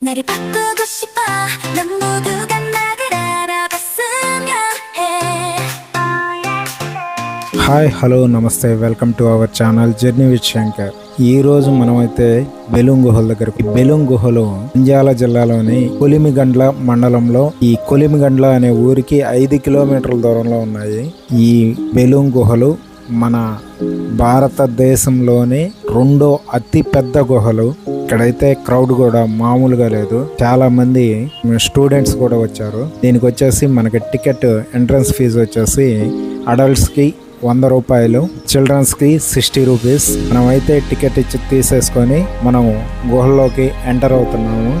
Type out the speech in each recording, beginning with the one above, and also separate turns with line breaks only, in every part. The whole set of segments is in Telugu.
나를 바꾸고 싶어 넌 모두가 나를 알아봤으면 해
hi hello namaste welcome to our channel journey with Shankar ఈ రోజు మనమైతే బెలూం గుహల దగ్గర ఈ బెలూం గుహలు నంద్యాల జిల్లాలోని కొలిమిగండ్ల మండలంలో ఈ కొలిమిగండ్ల అనే ఊరికి ఐదు కిలోమీటర్ల దూరంలో ఉన్నాయి ఈ బెలూం గుహలు మన భారతదేశంలోని రెండో అతి పెద్ద గుహలు ఇక్కడైతే క్రౌడ్ కూడా మామూలుగా లేదు. చాలా మంది స్టూడెంట్స్ కూడా వచ్చారు. దీనికి వచ్చేసి మనకి టికెట్ ఎంట్రన్స్ ఫీజు వచ్చేసి అడల్ట్స్కి వంద రూపాయలు చిల్డ్రన్స్కి సిక్స్టీ రూపీస్ మనమైతే టికెట్ ఇచ్చి తీసేసుకొని మనం గుహల్లోకి ఎంటర్ అవుతున్నాము.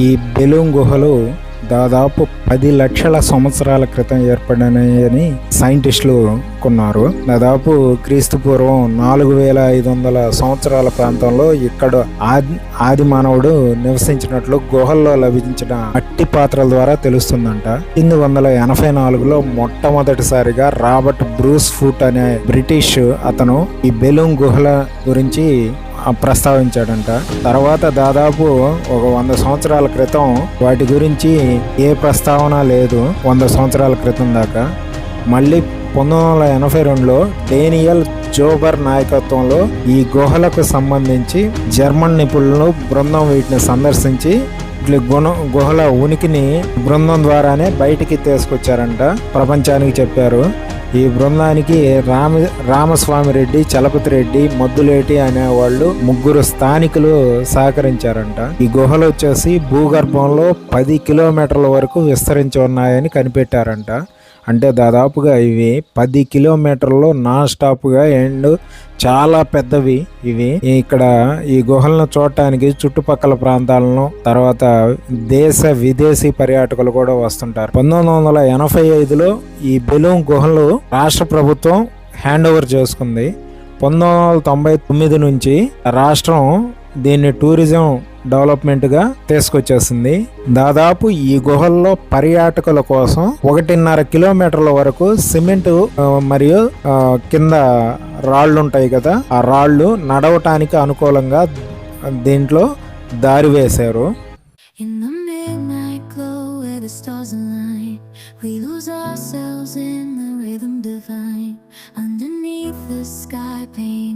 ఈ బెలూన్ గుహలు దాదాపు పది లక్షల సంవత్సరాల క్రితం ఏర్పడినాయని సైంటిస్టులు కొన్నారు. దాదాపు క్రీస్తు పూర్వం నాలుగు వేల ఐదు వందల సంవత్సరాల ప్రాంతంలో ఇక్కడ ఆది ఆది మానవుడు నివసించినట్లు గుహల్లో లభించిన మట్టి పాత్రల ద్వారా తెలుస్తుందంట. ఎనిమిది వందల ఎనభై నాలుగులో మొట్టమొదటిసారిగా రాబర్ట్ బ్రూస్ ఫుట్ అనే బ్రిటిష్ అతను ఈ బెలూన్ గుహల గురించి ప్రస్తావించాడంట. తర్వాత దాదాపు ఒక వంద సంవత్సరాల క్రితం వాటి గురించి ఏ ప్రస్తావన లేదు వంద సంవత్సరాల క్రితం దాకా. మళ్ళీ పంతొమ్మిది వందల ఎనభై రెండులో డేనియల్ జోబర్ నాయకత్వంలో ఈ గుహలకు సంబంధించి జర్మన్ నిపుణులు బృందం వీటిని సందర్శించి ఇట్లా గుణ గుహల ఉనికిని బృందం ద్వారానే బయటికి తీసుకొచ్చారంట. ప్రపంచానికి చెప్పారు. ఈ బృందానికి రామ రామస్వామి రెడ్డి చలపతి రెడ్డి మద్దులేటి అనే వాళ్ళు ముగ్గురు స్థానికులు సహకరించారంట. ఈ గుహలు వచ్చేసి భూగర్భంలో పది కిలోమీటర్ల వరకు విస్తరించి ఉన్నాయని కనిపెట్టారంట. అంటే దాదాపుగా ఇవి పది కిలోమీటర్లు నాన్ స్టాప్గా అండ్ చాలా పెద్దవి ఇవి. ఇక్కడ ఈ గుహలను చూడటానికి చుట్టుపక్కల ప్రాంతాలను తర్వాత దేశ విదేశీ పర్యాటకులు కూడా వస్తుంటారు. పంతొమ్మిది వందల ఎనభై ఐదులో ఈ బెలూన్ గుహలు రాష్ట్ర ప్రభుత్వం హ్యాండ్ ఓవర్ చేసుకుంది. పంతొమ్మిది వందల తొంభై తొమ్మిది నుంచి రాష్ట్రం దీన్ని టూరిజం డెవలప్మెంట్గా తీసుకొచ్చేసింది. దాదాపు ఈ గుహల్లో పర్యాటకుల కోసం ఒకటిన్నర కిలోమీటర్ల వరకు సిమెంట్ మరియు కింద రాళ్ళు ఉంటాయి కదా ఆ రాళ్ళు నడవటానికి అనుకూలంగా దీంట్లో దారి వేశారు.
We lose ourselves in the rhythm divine. Underneath the sky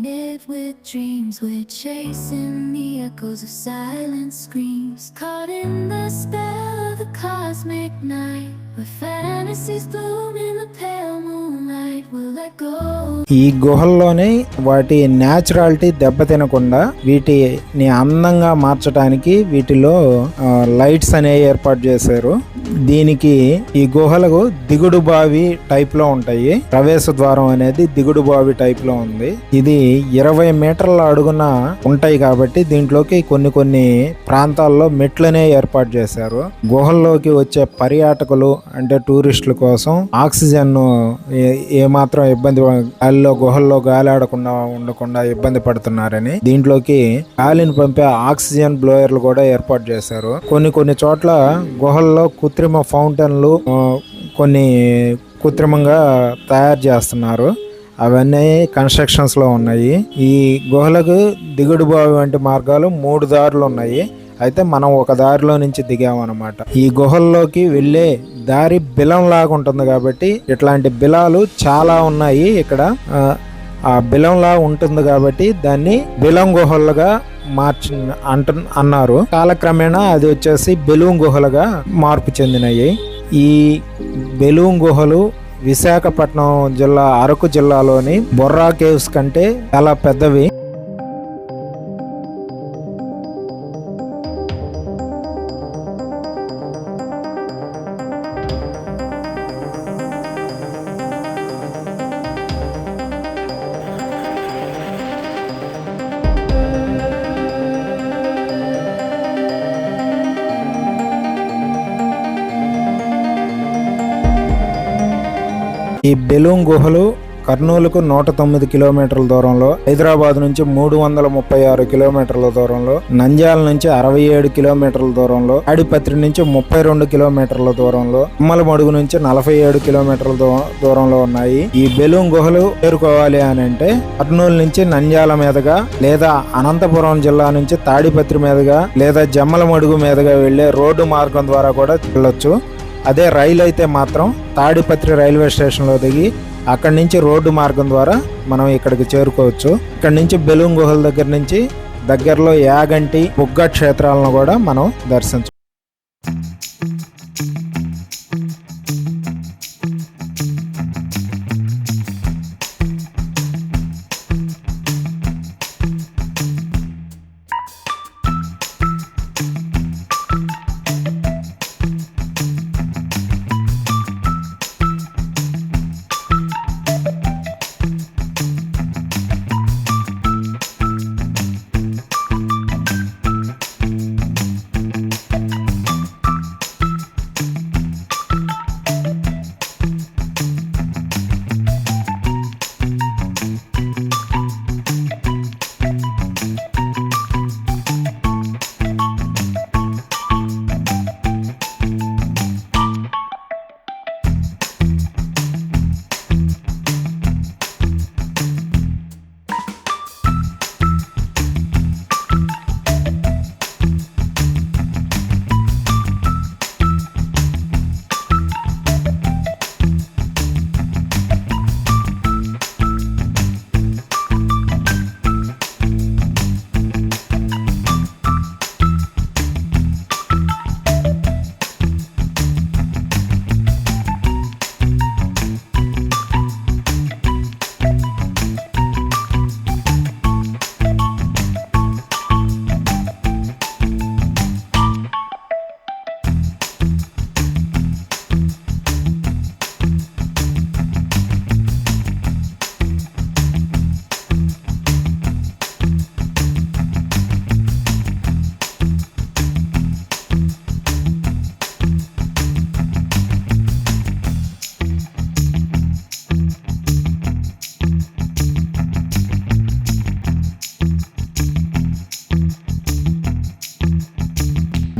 painted with dreams We're chasing the echoes of silent screams. Caught in the spell of the cosmic night Where fantasies bloom in the pale moonlight We'll let go
ఈ గుహల్లోనే వాటి న్యాచురాలిటీ దెబ్బతినకుండా వీటిని అందంగా మార్చడానికి వీటిలో లైట్స్ అనేవి ఏర్పాటు చేశారు. దీనికి ఈ గుహలకు దిగుడు బావి టైప్లో ఉంటాయి. ప్రవేశ ద్వారం అనేది దిగుడు బావి టైప్లో ఉంది. ఇది ఇరవై మీటర్ల అడుగున ఉంటాయి కాబట్టి దీంట్లోకి కొన్ని కొన్ని ప్రాంతాల్లో మెట్లనే ఏర్పాటు చేశారు. గుహల్లోకి వచ్చే పర్యాటకులు అంటే టూరిస్టుల కోసం ఆక్సిజన్ ఏ- ఏమాత్రం ఇబ్బంది గాలిలో గుహల్లో గాలి ఆడకుండా ఉండకుండా ఇబ్బంది పడుతున్నారని దీంట్లోకి గాలిని పంపే ఆక్సిజన్ బ్లోయర్లు కూడా ఏర్పాటు చేశారు. కొన్ని కొన్ని చోట్ల గుహల్లో కృత్రిమ ఫౌంటైన్లు కొన్ని కృత్రిమంగా తయారు చేస్తున్నారు. అవన్నీ కన్స్ట్రక్షన్స్లో ఉన్నాయి. ఈ గుహలకు దిగుడు బావి వంటి మార్గాలు మూడు దారులు ఉన్నాయి. అయితే మనం ఒక దారిలో నుంచి దిగామన్నమాట ఈ గుహల్లోకి వెళ్ళే దారి బిలం లాగా ఉంటుంది కాబట్టి ఇట్లాంటి బిలాలు చాలా ఉన్నాయి ఇక్కడ. ఆ, బిలంలా ఉంటుంది కాబట్టి దాన్ని బిలం గుహలుగా మార్చి అంటు అన్నారు. కాలక్రమేణా అది వచ్చేసి బెలూన్ గుహలుగా మార్పు చెందినాయి. ఈ బెలూన్ గుహలు విశాఖపట్నం జిల్లా అరకు జిల్లాలోని బొర్రా కేవ్స్ కంటే చాలా పెద్దవి. ఈ బెలూన్ గుహలు కర్నూలుకు నూట తొమ్మిది కిలోమీటర్ల దూరంలో హైదరాబాద్ నుంచి మూడు వందల ముప్పై ఆరు కిలోమీటర్ల దూరంలో నంద్యాల నుంచి అరవై ఏడు కిలోమీటర్ల దూరంలో ఆడిపత్రి నుంచి ముప్పై రెండు కిలోమీటర్ల దూరంలో అమ్మలమడుగు నుంచి నలభై ఏడు కిలోమీటర్ల దూరంలో ఉన్నాయి. ఈ బెలూన్ గుహలు చేరుకోవాలి అని అంటే కర్నూలు నుంచి నంద్యాల మీదుగా లేదా అనంతపురం జిల్లా నుంచి తాడిపత్రి మీదుగా లేదా జమ్మలమడుగు మీదుగా వెళ్ళే రోడ్డు మార్గం ద్వారా కూడా వెళ్ళొచ్చు. అదే రైలు అయితే మాత్రం తాడిపత్రి రైల్వే స్టేషన్లో దిగి అక్కడి నుంచి రోడ్డు మార్గం ద్వారా మనం ఇక్కడికి చేరుకోవచ్చు. ఇక్కడ నుంచి బెలూన్ గుహల దగ్గర నుంచి దగ్గరలో యాగంటి బుగ్గ క్షేత్రాలను కూడా మనం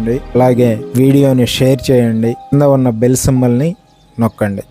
చేయండి. అలాగే వీడియోని షేర్ చేయండి. కింద ఉన్న బెల్ సింబల్ని నొక్కండి.